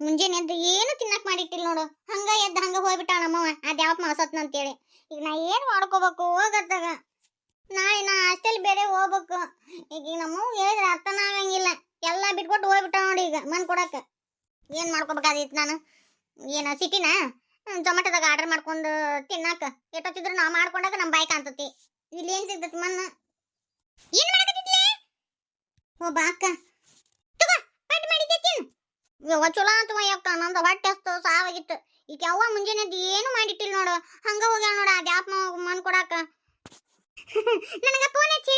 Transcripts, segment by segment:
ಮುಂಜಾನೆ ಎದ್ದು ಏನು ತಿನ್ನಕ್ ಮಾಡಿಟ್ಟಿಲ್ಲ ನೋಡು. ಹಂಗ ಎದ್ದು ಹಂಗ ಹೋಗ್ಬಿಟ್ಟಾಳ ನಮ್ಮವ ಅದ್ಯಾವ ಮನಸತ್ನ ಅಂತೇಳಿ. ಈಗ ನಾ ಏನ್ ಮಾಡ್ಕೋಬೇಕು ಹೋಗತ್ತಾಗ ನಾಳೆ ನಾ ಹಾಸ್ಟೆಲ್ ಬೇರೆ ಹೋಗ್ಬೇಕು. ಈಗ ನಮ್ಮ ಹೇಳಿದ್ರೆ ಅರ್ಥನ ಆಗಂಗಿಲ್ಲ. ಎಲ್ಲ ಬಿಟ್ಕೊಟ್ಟು ಹೋಗ್ಬಿಟ್ಟ ನೋಡಿ ಈಗ ಮನ್ ಕೊಡಕ. ಏನ್ ಮಾಡ್ಕೋಬೇಕಾದಿತ್ತು ನಾನು? ಏನ ಸಿಟಿನ? ಜೊಮ್ಯಾಟೋದಾಗ ಆರ್ಡರ್ ಮಾಡ್ಕೊಂಡು ತಿನ್ನಾಕ. ಎಷ್ಟೊತ್ತಿದ್ರು ನಾ ಮಾಡ್ಕೊಂಡಾಗ ನಮ್ಮ ಬಾಯ್ ಕಾಣ್ತತಿ. ಇಲ್ಲಿ ಏನ್ ಸಿಗ್ತತಿ ಮನ್ನ ಏನ್ ಮಾಡಕತ್ತಿದ್ಲೆ ಓ ತಿನ್ ಯವ್ವ ಚಲೋ ಆತವ ಯಾಕ ನಂದು ಹೊಟ್ಟೆ ಅಷ್ಟು ಸಾವಾಗಿತ್ತು. ಈಗ ಯವ್ವ ಮುಂಜಾನೆ ಎದ್ದು ಏನು ಮಾಡಿಟ್ಟಿಲ್ಲ ನೋಡು. ಹಂಗ ಹೋಗ್ಯಾಳ ಆ ಅದ್ಯಾಪ ಮನ್ ಕೊಡಾಕ. ನನಗೆ ಫೋನ್ ಹಚ್ಚಿ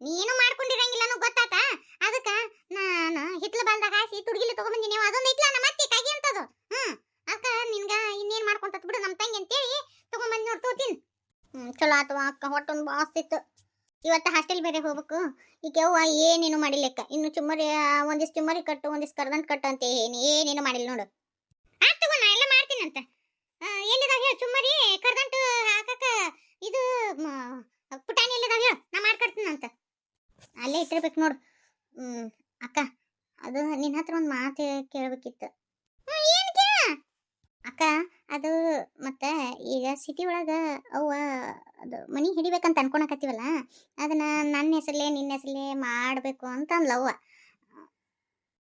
ನೀನು ಮಾಡ್ಕೊಂಡಿರಂಗಿಲ್ಲ ಗೊತ್ತಾತ? ಅದಕ್ಕ ನಾನು ಹಿತ್ಲ ಬಾಲ್ದಾಗ ಹಾಸಿ ತುಡುಗಿಲಿ ತಗೊಂಬಂದಿನಿ ಅದೊಂದು ಐತ್ಲ ನಮ್ಮ ಅತ್ತೆ ಕಾಗಿ ಅಂತದು. ಹ್ಮ್. ಅಕ್ಕ, ನಿನ್ಗ ಇನ್ನೇನ್ ಮಾಡ್ಕೊಂತ ಬಿಡು ನಮ್ಮ ತಂಗಿ ಅಂತೇಳಿ ತಗೊಂಬಂದ್ ನೋಡ್ ತೋತಿನ್. ಚಲೋ ಆತವ ಅಕ್ಕ, ಹೊಟ್ಟೊಂದು ಬಾಸ್ತಿತ್ತು ಇವತ್ತು ಹಾಸ್ಟೆಲ್ ಬೇರೆ ಹೋಗ್ಬೇಕು. ಈಗ ಯವ್ವ ಏನೇನು ಮಾಡಿಲ್ಲಕ್ಕ ಇನ್ನು ಚುಮ್ಮರಿ ಒಂದಿಷ್ಟು ಚುಮ್ಮರಿ ಕಟ್ಟು, ಒಂದಿಷ್ಟು ಕರ್ದಂಟ್ ಕಟ್ಟು ಅಂತ. ಏನು ಏನೇನು ಮಾಡಿಲ್ಲ ನೋಡು. ಆಯ್ತು ತಗೋ, ನಾ ಎಲ್ಲ ಮಾಡ್ತೀನಂತ. ಎಲ್ಲಿದಾಗ ಹೇಳು, ಚುಮ್ಮರಿ ಕರ್ದಂಟು ಹಾಕಕ್ಕ ಇದು ಪುಟಾಣಿ ಎಲ್ಲಿದಾಗ ಹೇಳು. ನಾ ಮಾಡ್ಕೊಡ್ತೀನಂತ. ಅಲ್ಲೇ ಇಟ್ಟಿರ್ಬೇಕು ನೋಡು. ಅಕ್ಕ, ಅದು ನಿನ್ನ ಹತ್ರ ಒಂದು ಮಾತು ಕೇಳಬೇಕಿತ್ತು. ಏನು ಅಕ್ಕ, ಅದು, ಮತ್ತೆ ಈಗ ಸಿಟಿ ಒಳಗ ಅವ್ವ ಅದು ಮನಿ ಹಿಡಿಬೇಕಂತ ಅನ್ಕೊಳಕತ್ತೀವಲ್ಲ, ಅದನ್ನು ನನ್ನ ಹೆಸರಲ್ಲೇ ನಿನ್ನ ಹೆಸರಲ್ಲೇ ಮಾಡಬೇಕು ಅಂತ ಅಂದ್ಲವ್ವ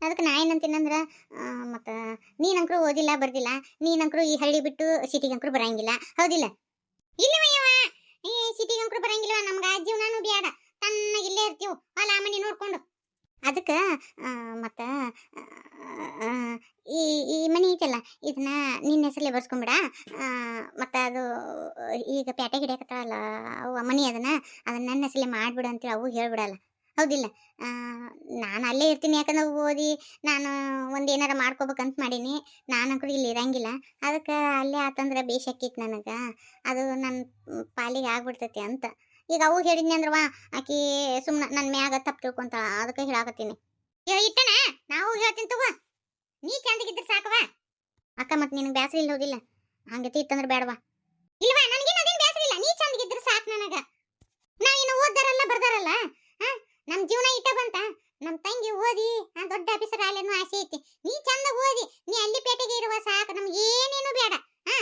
ಅದಕ್ಕೆ ನಾ ಏನಂತೀನಂದ್ರೆ ಮತ್ತು ನೀನಂಕರು ಓದಿಲ್ಲ ಬರ್ದಿಲ್ಲ ನೀನಂಕ್ರು ಈ ಹಳ್ಳಿ ಬಿಟ್ಟು ಸಿಟಿಗಂಕರು ಬರಂಗಿಲ್ಲ, ಹೌದಿಲ್ಲ? ಇಲ್ಲವಯ್ಯವ ಈ ಸಿಟಿಗಂಕರು ಬರಂಗಿಲ್ಲ ನಮ್ಗೆ ಆ ಜೀವನಾನು ಬೇಡ ತಣ್ಣಗೆ ಇಲ್ಲೇ ಇರ್ತೀವಿ, ಹೊಲ ಮನೆ ನೋಡ್ಕೊಂಡು. ಅದಕ್ಕೆ ಮತ್ತು ಈ ಈ ಮನೆ ಐತಲ್ಲ ಇದನ್ನ ನಿನ್ನ ಹೆಸರಲ್ಲೇ ಬರ್ಸ್ಕೊಂಬಿಡ. ಮತ್ತು ಅದು, ಈಗ ಪ್ಯಾಟೆ ಹಿಡಿಯಕತ್ತಾಳಲ್ಲ ಅವು ಮನೆ ಅದನ್ನ ಅದನ್ನ ನನ್ನ ಹೆಸರಲ್ಲೇ ಮಾಡಿಬಿಡು ಅಂತೇಳಿ ಅವು ಹೇಳ್ಬಿಡಲ್ಲ. ಹೌದಿಲ್ಲ? ನಾನು ಅಲ್ಲೇ ಇರ್ತೀನಿ ಯಾಕಂದ್ರೆ ಓದಿ, ನಾನು ಒಂದು ಏನಾರ ಮಾಡ್ಕೋಬೇಕಂತ ಮಾಡೀನಿ. ನಾನಂಕರು ಇಲ್ಲಿ ಇರಂಗಿಲ್ಲ. ಅದಕ್ಕೆ ಅಲ್ಲೇ ಆತಂದ್ರೆ ಬೇಷಕ್ಕಿತ್ತು ನನಗೆ. ಅದು ನನ್ನ ಪಾಲಿಗೆ ಆಗ್ಬಿಡ್ತೈತಿ ಅಂತ. ಈಗ ಅವು ಹೇಳಿದ್ನಿ ಅಂದ್ರವ, ಆಕಿ ಸುಮ್ಮನೆ ನನ್ನ ಮ್ಯಾಗ ತಪ್ಪು ತಿಳ್ಕೊಂತ, ಅದಕ್ಕೆ ಹೇಳಾಕತ್ತೀನಿ. ಇಟ್ಟಣ ನಾವು ಹೇಳ್ತೀನಿ ತಗೋ, ನೀ ಚಂದಗಿದ್ರೆ ಸಾಕವ ಅಕ್ಕ, ಮತ್ತೆ ನಿನಗೆ ಬ್ಯಾಸರಿ ಇಲ್ಲ ಹೋದಿಲ್ಲ ಹಂಗತಿ ಇತ್ತಂದ್ರೆ ಬೇಡವಾ ಇಲ್ವಾ, ನನಗೇನು ಅದೇನು ಬ್ಯಾಸರಿ ಇಲ್ಲ ನೀ ಚಂದಗಿದ್ರೆ ಸಾಕು ನನಗ. ನಾವೇನು ಓದ್ದಾರಲ್ಲ, ಬರ್ದಾರಲ್ಲ ಹಾ ನಮ್ಮ ಜೀವನ ಇಟ್ಟ ಬಂತ ನಮ್ಮ ತಂಗಿ ಓದಿ ದೊಡ್ಡ ಆಫೀಸರ್ ಆಲೇನು ಆಸೆ ಐತಿ. ನೀ ಚಂದ ಓದಿ, ನೀ ಅಲ್ಲಿ ಪೇಟೆಗೆ ಇರುವ ಸಾಕು, ನಮ್ಗೆ ಏನೇನು ಬೇಡ ಹಾ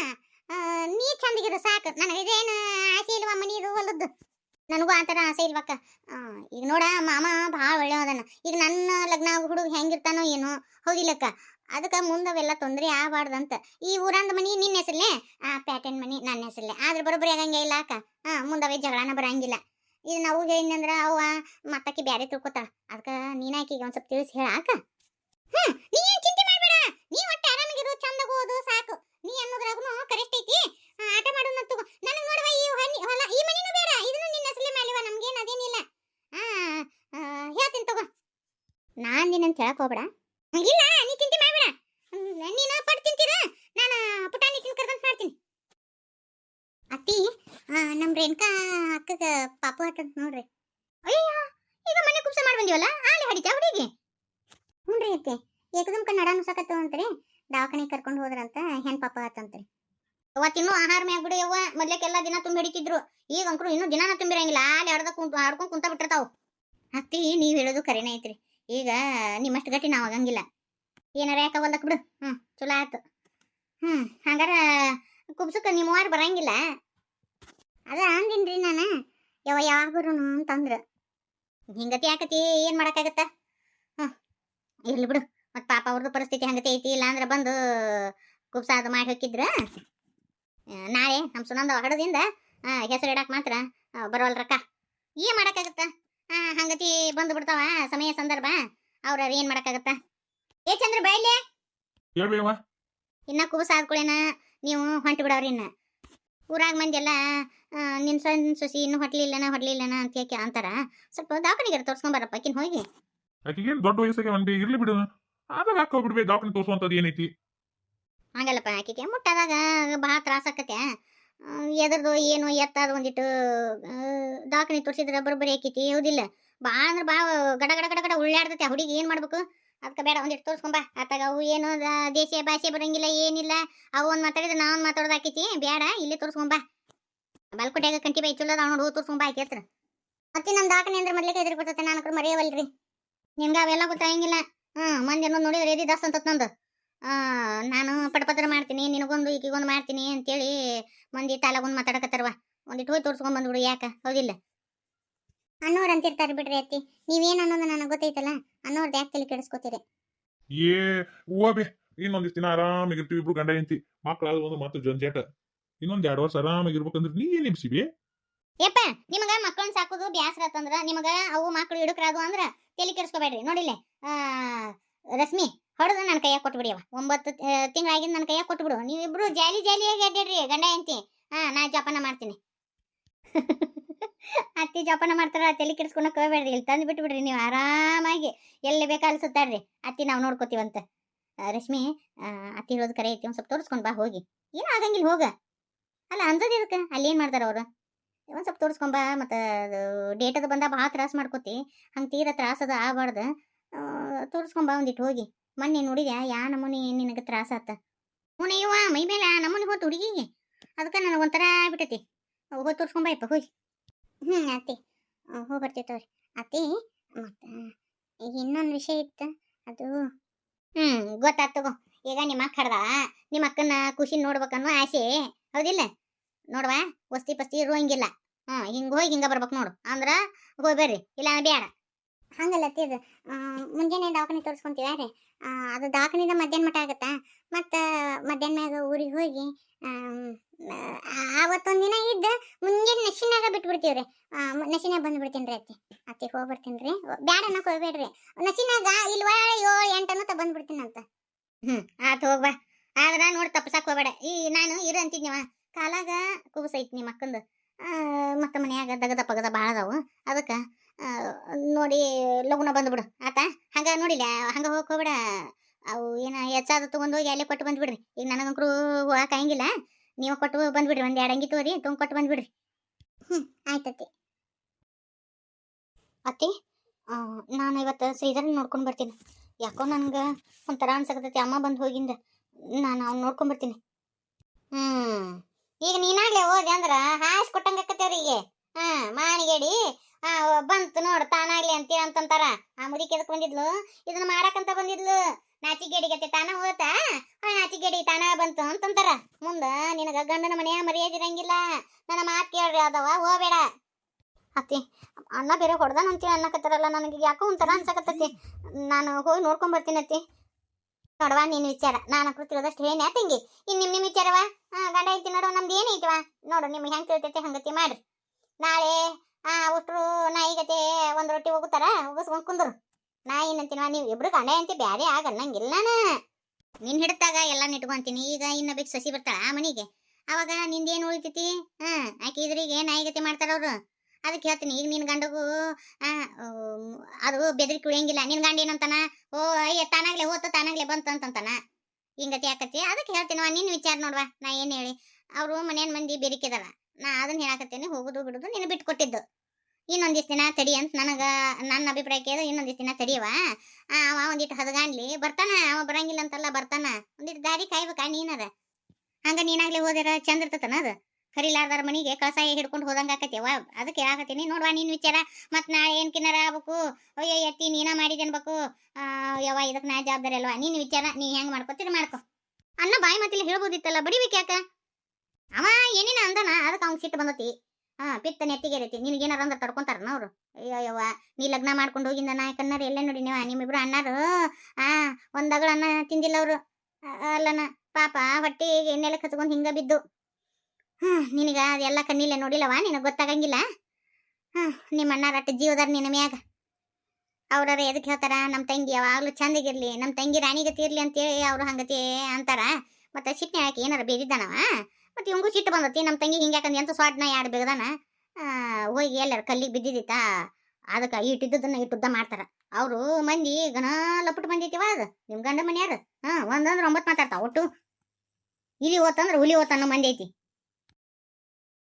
ನೀ ಚಂದಗಿರು ಸಾಕು, ನನಗೆ ಇದೇನು ಆಸೆ ಇಲ್ವಾ ಮನಿ ಇದು ಹೊಲದ್ದು? ನನಗೂ ಆ ಥರ ಆಸೆ ಇಲ್ವಕ್ಕ. ಈಗ ನೋಡ, ಮಾಮ ಭಾಳ ಒಳ್ಳೆಯವದನ ಈಗ ನನ್ನ ಲಗ್ನ ಹುಡುಗ ಹೆಂಗಿರ್ತಾನೋ ಏನೋ, ಹೌದಿಲ್ಲಕ್ಕ. ಅದಕ್ಕೆ ಮುಂದೆ ಅವೆಲ್ಲ ತೊಂದರೆ ಆಗಬಾರ್ದಂತ. ಈ ಊರಂದ ಮನಿ ನಿನ್ನ ಹೆಸರಲ್ಲೇ? ಆ ಪ್ಯಾಟರ್ನ್ ಮನಿ ನನ್ನ ಹೆಸರಲ್ಲೇ. ಆದ್ರೆ ಬರೋಬ್ಬರಿ ಆಗಂಗೆ ಇಲ್ಲ ಅಕ್ಕ. ಹಾ ಮುಂದವೆ ಜಗಳನ ಬರಂಗಿಲ್ಲ. ಇದು ನಾವು ಹೇಳಿದ್ನಂದ್ರ ಅವ ಮತ್ತಕ್ಕೆ ಬ್ಯಾರೆ ತಿಳ್ಕೊತಾಳ. ಅದಕ್ಕೆ ನೀನಾಕಿಗೆ ಒಂದು ಸ್ವಲ್ಪ ತಿಳಿಸಿ ಹೇಳ ಅಕ್ಕ. ನೀ ಚಿಂತೆ ಮಾಡಬೇಡ. ನೀ ಒಟ್ಟು ಆರಾಮಾಗಿರು, ಚಂದ ಓದು, ಸಾಕು. ನೀ ಅನ್ನೋದ್ರಾಗೂ ಕರೆಕ್ಟ್ ಐತಿ ಆಟ ಮಾಡೋಣ ತಗೋ. ನನಗೆ ನೋಡುವ ಈ ಹೊಲ, ಈ ಮನಿನೂ ಬೇಡ ಇದನ್ನು ನಿನ್ನ ಹೆಸರಲ್ಲೇ ಮಾಡಿವ ನಮ್ಗೇನು ಅದೇನಿಲ್ಲ. ಆ ಹೇಳ್ತೀನಿ ತಗೋ. ನಾನು ನಿನ್ನಂತ ಹೇಳಕ್ ಇಲ್ಲ, ನೀ ಚಿಂತೆ ಮಾಡಬೇಡ. ನೀನು ಪಟ್ಟು ತಿಂತೀರ? ನಾನು ಪುಟಾಣಿ ತಿನ್ ಕರ್ಕೊಂಡು ಮಾಡ್ತೀನಿ. ಅತ್ತಿ ನಮ್ಮ ನಮ್ ರೇಣುಕಾ ಅಕ್ಕಗ ಪಾಪ ಆತಂತ ನೋಡ್ರಿ. ಅಯ್ಯೋ ಈಗ ಮನೆ ಕುಪ್ಸ ಮಾಡಿ ಬಂದಿವಲ್ಲ ಆಲೆ ಹಡಿತ ಹುಡುಗಿ. ಹ್ಞೂನ್ರಿ ಅತ್ತೆ, ಏಕದಮ್ ಕನ್ನಡ ನುಸಕತ್ತು ಅಂತ್ರಿ, ದವಾಖಾನೆಗೆ ಕರ್ಕೊಂಡು ಹೋದ್ರಂತ ಹೆಣ್ ಪಾಪ ಆತಂತ್ರಿ. ಅವತ್ತಿನ್ನೂ ಆಹಾರ ಮ್ಯಾಗ ಬಿಡು ಯವ್ವ. ಮೊದ್ಲೇಕೆಲ್ಲ ದಿನ ತುಂಬಿ ಹಿಡಿತಿದ್ರು. ಈಗ ಅಂಕರು ಇನ್ನೂ ದಿನಾನ ತುಂಬಿರಂಗಿಲ್ಲ. ಆಲೆ ಹಡ್ದ ಕುಂತು ಆಡ್ಕೊಂಡ್ ಕುಂತ ಬಿಟ್ಟಿರ್ತಾವ. ಅತ್ತಿ, ನೀವು ಹೇಳೋದು ಕರೆನೇ ಐತ್ರಿ. ಈಗ ನಿಮ್ಮಷ್ಟು ಗಟ್ಟಿ ನಾವು ಆಗಂಗಿಲ್ಲ. ಏನಾರ ಯಾಕವಲ್ಲಕ್ ಬಿಡು. ಹ್ಞೂ ಚಲೋ ಆಯ್ತು ಹ್ಞೂ ಹಂಗಾರ ಕುಬ್ಸಕ್ಕೆ ನಿಮ್ಮವಾರ ಬರಂಗಿಲ್ಲ. ಅದ ಅಂದಿನ್ರಿ ನಾನು. ಯಾವ ಯಾವಾಗ ಅಂತಂದ್ರೆ. ಹಿಂಗತಿ ಯಾಕತಿ? ಏನು ಮಾಡಕ್ಕಾಗತ್ತ? ಹ್ಞೂ ಇರ್ಲಿ ಬಿಡು. ಮತ್ತು ಪಾಪ ಅವ್ರದ್ದು ಪರಿಸ್ಥಿತಿ ಹಂಗತಿ ಐತಿ. ಇಲ್ಲಾಂದ್ರೆ ಬಂದು ಕುಬ್ಸ ಅದು ಮಾಡಿ ಹೋಗಿದ್ರ ನಾಳೆ ನಮ್ಮ ಸುನಂದ ಹಡದಿಂದ ಹೆಸರು ಇಡಕ್ ಮಾತ್ರ ಆ, ಬರೋಲ್ ರೊಕ್ಕ. ಏನ್ ಮಾಡಕ್ಕಾಗತ್ತ? ಹಂಗತಿ ಬಂದು ಬಿಡ್ತಾವ ಸಮಯ ಸಂದರ್ಭ. ಅವ್ರ ಏನ್ ಮಾಡಕ್ಕಾಗತ್ತ? ಏ ಚಂದ್ರ ಬೈಲೆ ಹೇಳ್ಬೇವ ಇನ್ನ ಕೂಸ ನೀವು ಹೊಂಟು ಬಿಡವ್ರಿ ಇನ್ನ. ಊರಾಗ ಮಂದಿ ಎಲ್ಲ ಸನ್ ಸೊಸಿ ಇನ್ನು ಹೊಟ್ಲಿಲ್ಲನ ಹೊಟ್ಲಿಲ್ಲನ ಅಂತ ಹೇಳಿ ಅಂತಾರ? ಸ್ವಲ್ಪ ದವಾಖಾನಿಗೆ ತೋರ್ಸ್ಕೊಂಬರಪ್ಪ ಆಕಿನ್ ಹೋಗಿ. ಅಕ್ಕಿಗೆ ದೊಡ್ಡ ವಯಸ್ಸಿಗೆ ಒಂದಿ ಇರ್ಲಿ ಬಿಡು. ಆದಾಗ ಹಾಕೋ ಬಿಡ್ಬೇಕು ದವಾಖಾನೆ ತೋರಿಸುವಂತದ್ದು ಏನೈತಿ? ಹಂಗಲ್ಲಪ್ಪ, ಆಕೆಗೆ ಮುಟ್ಟದಾಗ ಭಾಳ ಆಕತೆ ಎದ್ರದು ಏನು ಎತ್ತದ ಒಂದಿಟ್ಟು ದಾಖಲೆ ತೋರಿಸಿದ್ರೆ ಬರೋಬ್ಬರಿ ಆಕೈತಿ, ಹೌದಿಲ್ಲ? ಭಾಳ ಅಂದ್ರೆ ಭಾಳ ಗಡ ಗಡ ಗಡ ಗಡ ಉಳ್ಳಾಡ್ತೈತೆ ಹುಡುಗಿ, ಏನು ಮಾಡ್ಬೇಕು? ಅದಕ್ಕೆ ಬೇಡ, ಒಂದಿಟ್ಟು ತೋರಿಸ್ಕೊಂಬ. ಆತಾಗ ಅವು ಏನು ದೇಶೀಯ ಭಾಷೆ ಬರೋಂಗಿಲ್ಲ, ಏನಿಲ್ಲ, ಅವು ಒಂದು ಮಾತಾಡಿದ್ರೆ ನಾ ಮಾತಾಡೋದು ಆಕೈತಿ ಬೇಡ ಇಲ್ಲೇ ತೋರಿಸ್ಕೊಂಬ. ಬಲ್ಕೋಟ್ಯಾಗ ಕಂಟಿ ಬೈ ಚಲೋ ಅದಾವ ನೋಡು, ತೋರಿಸ್ಕೊಂಬ ಆಕಿ ಹತ್ರ. ಮತ್ತೆ ನಮ್ಮ ದಾಖಲೆ ಅಂದ್ರೆ ಮೊದ್ಲಿಗೆ ಎದುರು ಬರ್ತೈತೆ ನಾನು ಮರೆಯವಲ್ರಿ. ನಿಮ್ಗೆ ಅವೆಲ್ಲ ಗೊತ್ತಾಗಂಗಿಲ್ಲ ಹ್ಞೂ ಮಂದಿ ನೋಡಿದ್ರೆ ಎದಿ ದಾಸ್ ಅಂತ ನಂದು. ನಾನು ಪಟಪತ್ರ ಮಾಡ್ತೀನಿ ನಿನಗೊಂದು ಈಕಿಗೊಂದು ಮಾಡ್ತೀನಿ ಅಂತೇಳಿ ಮಂದಿ ತಾಲಾಗೊಂದು ಮಾತಾಡಕತ್ತಾರವ ಒಂದಿಟ್ಟು ಹೋಗಿ ತೋರ್ಸ್ಕೊಂಡ್ ಬಂದ್ಬಿಡು ಯಾಕೆ? ಹೌದಿಲ್ಲ? ಅನ್ನೋರು ಅಂತಿರ್ತಾರೆ ಬಿಡ್ರಿ ಅತ್ತಿ. ನೀವೇನ್ ಅನ್ನೋದು ನನಗೆ ಗೊತ್ತೈತಲ್ಲ ಅನ್ನೋರ್ದು ಯಾಕೆ ತಲೆ ಕೆಡಿಸ್ಕೋತೀರಿ? ಏ ಹೂವ ಇನ್ನೊಂದಿಷ್ಟು ದಿನ ಆರಾಮಾಗಿರ್ತೀವಿ ಇಬ್ರು ಗಂಡ ಹೆಂಡತಿ. ಮಕ್ಕಳಾದ ಒಂದು ಮಾತು ಜಂಜಾಟ. ಇನ್ನೊಂದು ಎರಡು ವರ್ಷ ಆರಾಮಾಗಿರ್ಬೇಕಂದ್ರೆ ನೀ ಏನು ನಿಮ್ಸಿಬಿ ಯಪ್ಪ ನಿಮಗೆ ಮಕ್ಕಳನ್ನ ಸಾಕೋದು ಬ್ಯಾಸರ ಆತಂದ್ರ ನಿಮಗೆ ಅವು ಮಕ್ಕಳು ಹಿಡುಕ್ರಾದು ಅಂದ್ರೆ ತಲೆ ಕೆಡಿಸ್ಕೋಬೇಡ್ರಿ. ನೋಡಿಲ್ಲ? ಆ ರಶ್ಮಿ ಹೊಡೆದು ನನ್ನ ಕೈಯಾಗ ಕೊಟ್ಬಿಡಿ ಅವ ಒಂಬತ್ತು ತಿಂಗಳಾಗಿಂದ ನನ್ನ ಕೈಯಾಗ ಕೊಟ್ಬಿಡು. ನೀವಿಬ್ರು ಜಾಲಿ ಜಾಲಿಯಾಗಿ ಅಡ್ಡಾಡ್ರಿ ಗಂಡ ಎಂತಿ ಹಾ, ನಾ ಜೋಪಾನ ಮಾಡ್ತೀನಿ. ಅತ್ತಿ ಜೋಪಾನ ಮಾಡ್ತಾರ ತಲೆ ಕೆಡಿಸ್ಕೊಳಕ್ ಹೋಗ್ಬೇಡ್ರಿ. ಇಲ್ಲಿ ತಂದು ಬಿಟ್ಟು ಬಿಡ್ರಿ ನೀವು ಆರಾಮಾಗಿ. ಎಲ್ಲಿ ಬೇಕಾದ್ರೆ ಸುತ್ತಾಡ್ರಿ. ಅತ್ತಿ ನಾವು ನೋಡ್ಕೋತೀವಂತ. ರಶ್ಮಿ ಅತ್ತಿ ಹೇಳೋದು ಕರೆ ಐತಿ, ಒಂದು ಸ್ವಲ್ಪ ತೋರಿಸ್ಕೊಂಡು ಬಾ, ಹೋಗಿ. ಏನು ಆಗಂಗಿಲ್ಲ, ಹೋಗ. ಅಲ್ಲ ಅಂದದ ಇದಕ್ಕೆ ಅಲ್ಲಿ ಏನು ಮಾಡ್ತಾರೆ ಅವರು? ಒಂದು ಸ್ವಲ್ಪ ತೋರಿಸ್ಕೊಂಬ ಮತ್ತು ಡೇಟದ ಬಂದ, ಭಾಳ ತ್ರಾಸ ಮಾಡ್ಕೋತಿ. ಹಂಗೆ ತೀರಾ ತ್ರಾಸದ ಆಗಬಾರ್ದು. ತೋರಿಸ್ಕೊಂಬ ಒಂದಿಟ್ಟು ಹೋಗಿ. ಮೊನ್ನೆ ನೋಡಿದ್ಯಾ? ಯಾ ನಮೂನಿ ನಿನಗೆ ತ್ರಾಸ ಆತ? ಹ್ಞೂ ಮೈ ಮೇಲೆ ಆ ನಮೂನಿ ಹೋತು ಹುಡುಗಿಗೆ ಅದಕ್ಕೆ ನನಗೆ ಒಂಥರ ಆಗ್ಬಿಟ್ಟೈತಿ. ಹೋಗಿ ತೋರಿಸ್ಕೊಂಬಾಯಪ್ಪ ಹೋಗಿ ಹ್ಞೂ ಅತ್ತಿ ಹೋಗಿ ಬರ್ತೀವಿ ತೋರಿ ಅತ್ತಿ ಮತ್ತು ಇನ್ನೊಂದು ವಿಷಯ ಇತ್ತು? ಅದು ಹ್ಞೂ ಗೊತ್ತಾಗ್ತ ತಗೋ. ಈಗ ನಿಮ್ಮ ಅಕ್ಕ ಹಡ್ದ ನಿಮ್ಮ ಅಕ್ಕನ ಖುಷಿ ನೋಡ್ಬೇಕನ್ನೋ ಆಸೆ. ಹೌದಿಲ್ಲ? ನೋಡ್ವಾ, ವಸ್ತಿ ಪಸ್ತಿ ಇರುವಂಗಿಲ್ಲ ಹ್ಞೂ ಹಿಂಗೆ ಹೋಗಿ ಹಿಂಗೆ ಬರ್ಬೇಕು ನೋಡು. ಅಂದ್ರ ಹೋಗ್ಬೇಡ್ರಿ. ಇಲ್ಲ ಬೇಡ ಹಂಗಲ್ಲ ಮುಂಜಾನೆ ದವಾಖಾನೆ ತೋರಿಸ್ಕೊಂತೀವ್ರಿ ಅದು ದವಾಖಾನಿಂದ ಮಧ್ಯಾಹ್ನ ಮಟ ಆಗುತ್ತಾ? ಮತ್ತು ಮಧ್ಯಾಹ್ನ ಮ್ಯಾಗ ಊರಿಗೆ ಹೋಗಿ ಆವತ್ತೊಂದು ದಿನ ಇದ್ದ ಮುಂಜಾನೆ ನಶಿನಾಗ ರೀ. ನಶಿನಾಗ ಬಂದ್ಬಿಡ್ತೀನಿ ರೀ ಅತ್ತಿ. ಅತ್ತಿ ಹೋಗ್ಬರ್ತೀನಿ ರೀ. ಬ್ಯಾಡ ಅನ್ನಕ್ಕೆ ಹೋಗ್ಬೇಡ್ರಿ ನಶಿನಾಗ ಇಲ್ವಾ ಏಳು ಎಂಟನ್ನು ಅನ್ನತ್ತ ಬಂದ್ಬಿಡ್ತೀನಿ ಅಂತ. ಹ್ಞೂ ಆತು ಹೋಗ್ಬಾ ಆದ್ರ ನೋಡಿ ತಪ್ಪಸಾಕ ಹೋಗ್ಬೇಡ. ಈ, ನಾನು ಇರು ಅಂತಿದ್ನಿವ ಕಾಲಾಗ ಕೂಸೈತಿ ನಿಮ್ಮ ಅಕ್ಕಂದು. ಮತ್ತು ಮನೆಯಾಗ ದಗದ ಪಗದ ಭಾಳ ಅದಾವು ಅದಕ್ಕೆ ನೋಡಿ ಲಗುನ ಬಂದ್ಬಿಡು ಆತ ಹಂಗ ನೋಡಿಲ್ಲ ಹಂಗ ಹೋಗಕ್ ಹೋಗ್ಬೇಡ ಅವು ಏನ ಹೆಚ್ಚಾದ ತಗೊಂಡ್ ಹೋಗಿ ಅಲ್ಲೇ ಕೊಟ್ಟು ಬಂದ್ಬಿಡ್ರಿ. ಈಗ ನನಗಂಕರು ಹೋಗಕ್ ಆಗಂಗಿಲ್ಲ. ನೀವು ಕೊಟ್ಟು ಬಂದ್ಬಿಡ್ರಿ, ಒಂದ್ ಎರಡು ಅಂಗಿ ತೋರಿ ತೊಗೊಂಡ್ ಕೊಟ್ಟು ಬಂದ್ಬಿಡ್ರಿ. ಹ್ಮ್ ಆಯ್ತತಿ ಅತ್ತಿ. ನಾನು ಇವತ್ತು ಶ್ರೀಧರನ್ ನೋಡ್ಕೊಂಡು ಬರ್ತೀನಿ. ಯಾಕೋ ನನ್ಗೆ ಒಂಥರ ಅನ್ಸಕತ್ತೈತಿ, ಅಮ್ಮ ಬಂದು ಹೋಗಿಂದ. ನಾನು ಅವ್ನು ನೋಡ್ಕೊಂಡು ಬರ್ತೀನಿ. ಹ್ಮ್, ಈಗ ನೀನಾಗ್ಲೇ ಹೋದೆ ಅಂದ್ರ ಹಾಸ್ ಕೊಟ್ಟಂಗ ಆಕತ್ತೇವ್ರಿಗೆ ಹಾ ಮಾನಿಗೇಡಿ ಆ, ಬಂತು ನೋಡು ತಾನಾಗ್ಲಿ ಅಂತೀರ ಅಂತಂತಾರ. ಆ ಮುದಿಕೆ ಕೆದಕ್ ಬಂದಿದ್ಲು, ಇದನ್ನ ಮಾಡಾಕಂತ ಬಂದಿದ್ಲು. ನಾಚಿಗೇಡಿಗತ್ತೆ ತಾನ ಹೋತ? ನಾಚಿ ನಾಚಿಗೇಡಿ ತಾನ ಬಂತು ಅಂತಂತಾರ. ಮುಂದ ನಿನಗ ಗಂಡನ ಮನೆಯ ಮರ್ಯಾದಿರಂಗಿಲ್ಲ ನನ್ನ ಮಾತು ಕೇಳ್ರಿ ಅದವ ಹೋಗಬೇಡ. ಅತ್ತಿ, ಅಣ್ಣ ಬೇರೆ ಹೊಡ್ದಾನಂತಿ ಅನ್ನಕತ್ತಾರಲ್ಲ, ನನಗೆ ಯಾಕೋ ಒಂಥರ ಅನ್ಸಕತ್ತತಿ ನಾನು ಹೋಗಿ ನೋಡ್ಕೊಂಡ್ ಬರ್ತೀನಿ ಅತ್ತಿ. ನೋಡವಾ, ನೀನ್ ವಿಚಾರ. ನಾನು ಕೃತಿರೋದಷ್ಟು ಏನೇ ತಂಗಿ? ಇನ್ ನಿಮ್ ನಿಮ್ ವಿಚಾರವ? ಗಂಡ ಐತಿ ನೋಡು, ನಮ್ದು ಏನೈತವ ನೋಡು, ನಿಮ್ಗೆ ಹೆಂಗ್ ತಿಳ್ತೈತೆ ಹಂಗತಿ ಮಾಡ್ರಿ. ನಾಳೆ, ಆ ಒಟ್ರು ನಾಯಿಗತೆ ಒಂದು ರೊಟ್ಟಿ ಹೋಗುತ್ತಾರ ಹೋಗಿಸ್ಕೊಂಡ್ ಕುಂದ್ರು. ನಾ ಏನಂತೀನವ ನೀವು ಇಬ್ರು ಗಂಡ ಅಂತ, ಬ್ಯಾರೆ ಆಗ ಅನ್ನಂಗಿಲ್ಲ ನಾನು. ನಿನ್ ಹಿಡ್ತಾಗ ಎಲ್ಲ ನಿಟ್ಕೊಂತೀನಿ ಈಗ ಇನ್ನ ಸಸಿ ಬರ್ತಾಳ ಆ ಮನಿಗೆ. ಅವಾಗ ನಿಂದೇನು ಉಳಿತೈತಿ? ಹಾ, ಆಕೆ ಇದ್ರಿಗೆ ನಾಯಿಗತಿ ಮಾಡ್ತಾರ ಅವರು? ಅದಕ್ಕೆ ಹೇಳ್ತೀನಿ, ಈಗ ನಿನ್ನ ಗಂಡಗೂ ಅದು ಬೆದರಿಕೆ ಉಳಿಯಂಗಿಲ್ಲ ನಿನ್ನ ಗಂಡ ಏನಂತಾನ? ಓ, ಅಯ್ಯ, ತಾನಾಗ್ಲೇ ಹೋತ, ತಾನಾಗ್ಲೇ ಬಂತು ಅಂತಂತಾನ. ಹಿಂಗತಿ ಯಾಕತಿ ಅದಕ್ಕೆ ಹೇಳ್ತೀನವ ನಿನ್ನ ವಿಚಾರ ನೋಡ್ವಾ. ನಾ ಏನು ಹೇಳಿ? ಅವರು ಮನೇನ ಮಂದಿ ಬೆರಿಕೆದಾರ ನಾ ಅದನ್ನ ಹೇಳಾಕತ್ತೇನೆ. ಹೋಗುದು, ಬಿಡುದು ನಿನ್ನ ಬಿಟ್ಟು ಕೊಟ್ಟಿದ್ದು ಇನ್ನೊಂದಿಷ್ಟು ದಿನ ತಡಿ ಅಂತ ನನಗೆ, ನನ್ನ ಅಭಿಪ್ರಾಯ ಕೇಳಿದ್ರೆ ಇನ್ನೊಂದಿಷ್ಟು ದಿನ ತಡಿಯವ ಅವ ಒಂದಿಟ್ಟು ಹದಗಾಣ್ಲಿ. ಬರ್ತಾನ, ಅವ ಬರಂಗಿಲ್ಲ ಅಂತಲ್ಲ ಬರ್ತಾನ. ಒಂದಿಟ್ಟು ದಾರಿ ಕಾಯ್ಬೇಕಾ ನೀನದ. ಹಂಗ ನೀನಾಗ್ಲಿ ಹೋದಿರ ಚಂದ ಇರ್ತತನ ಅದು. ಕರಿಲಾರ್ದಾರ ಮನಿಗೆ ಕಸಾಯ ಹಿಡ್ಕೊಂಡು ಹೋದಂಗ ಆಕತಿ ವಾ ಅದಕ್ಕೆ ಹೇಳಾಕತ್ತೀನಿ, ನೋಡ್ವಾ ನಿನ್ ವಿಚಾರ. ಮತ್ ನಾಳೆ ಏನ್ ಕಿನ್ನರ ಆಗ್ಬೇಕು? ಅಯ್ಯೋ, ಎತ್ತಿ ನೀನ ಮಾಡಿದೆ ಅನ್ಬೇಕು? ಯಾವ ಯವ್ವ, ಇದಕ್ ನಾ ಜವಾಬ್ದಾರಿ ಅಲ್ವಾ? ನಿನ್ ವಿಚಾರ, ನೀ ಹೆಂಗ್ ಮಾಡ್ಕೊತೀರಿ ಮಾಡ್ಕೊ. ಅನ್ನ ಬಾಯಿ ಮತ್ತಿಲ್ಲ ಹೇಳ್ಬೋದಿತ್ತಲ್ಲ, ಬಡಿಬೇಕು ಯಾಕ? ಅವ ಏನೇನ ಅಂದನ ಅದಕ್ಕೆ ಅವ್ನ್ ಸಿಟ್ಟು ಬಂದತಿ. ಹಾ ಪಿತ್ತ ನೆತ್ತಿಗೆರತಿ ನಿನಗೇನಾರ ಅಂದ್ರೆ ತಡ್ಕೊಂತಾರನ ಅವರು. ಅಯ್ಯೋ ಯವ್ವ ನೀ ಲಗ್ನ ಮಾಡ್ಕೊಂಡು ಹೋಗಿಂದ ನಾ ಕಣ್ಣಾರ ಎಲ್ಲೇ ನೋಡಿ ನೀವು? ನಿಮ್ಮಿಬ್ರು ಅಣ್ಣಾರು? ಆ ಒಂದಗಳ ಅನ್ನ ತಿಂದಿಲ್ಲ ಅವರು. ಅಲ್ಲನ ಪಾಪ ಹೊಟ್ಟಿ ನೆಲಕ್ಕೆ ಹಚ್ಕೊಂಡು ಹಿಂಗ ಬಿದ್ದು. ಹ್ಮ್, ನಿನಗ ಅದೆಲ್ಲ ಕಣ್ಣಿಲ್ಲ ನೋಡಿಲ್ಲವಾ? ನಿನಗೆ ಗೊತ್ತಾಗಂಗಿಲ್ಲ? ಹ್ಮ್, ನಿಮ್ಮ ಅಣ್ಣ ರಟ್ಟ ಜೀವದಾರ ನಿನ್ನ ಮ್ಯಾಗ. ಅವ್ರಾರ ಎದಕ್ಕೆ ಹೇಳ್ತಾರ? ನಮ್ಮ ತಂಗಿ ಯಾವಾಗ್ಲೂ ಚಂದಗಿರ್ಲಿ ನಮ್ಮ ತಂಗಿ ರಾಣಿಗತಿ ಇರ್ಲಿ ಅಂತೇಳಿ ಅವ್ರು ಹಂಗತಿ ಅಂತಾರ. ಮತ್ತೆ ಸಿಟ್ನೆ ಹಾಕಿ ಏನಾರ ಬೇದಿದ್ದಾನವ? ಮತ್ತೆ ಇವಂಗೂ ಸಿಟ್ಟು ಬಂದತಿ ನಮ್ಮ ತಂಗಿ ಹಿಂಗೆ ಯಾಕಂದ್ರೆ ಎಂತ ಸ್ವಾಟ್ನ ಯಾಡ್ ಬೇಗದಾನ? ಹೋಗಿ ಎಲ್ಲಾರ ಕಲ್ಲಿಗೆ ಬಿದ್ದಿದ್ದಿತ್ತಾ ಅದಕ್ಕೆ ಇಟ್ಟಿದ್ದನ್ನ ಇಟ್ಟುದ್ದ ಮಾಡ್ತಾರ. ಅವರು ಮಂದಿ ಗಣ ಲಪಟ್ ಬಂದೈತಿವ ಅದು ನಿಮ್ಮ ಗಂಡ ಮನ್ಯಾರ? ಹಾ, ಒಂದಂದ್ರೆ ಒಂಬತ್ತು ಮಾತಾಡ್ತಾವ ಒಟ್ಟು. ಇಲಿ ಹೋತಂದ್ರೆ ಹುಲಿ ಓತ ಅನ್ನೋ ಮಂದಿ ಐತಿ.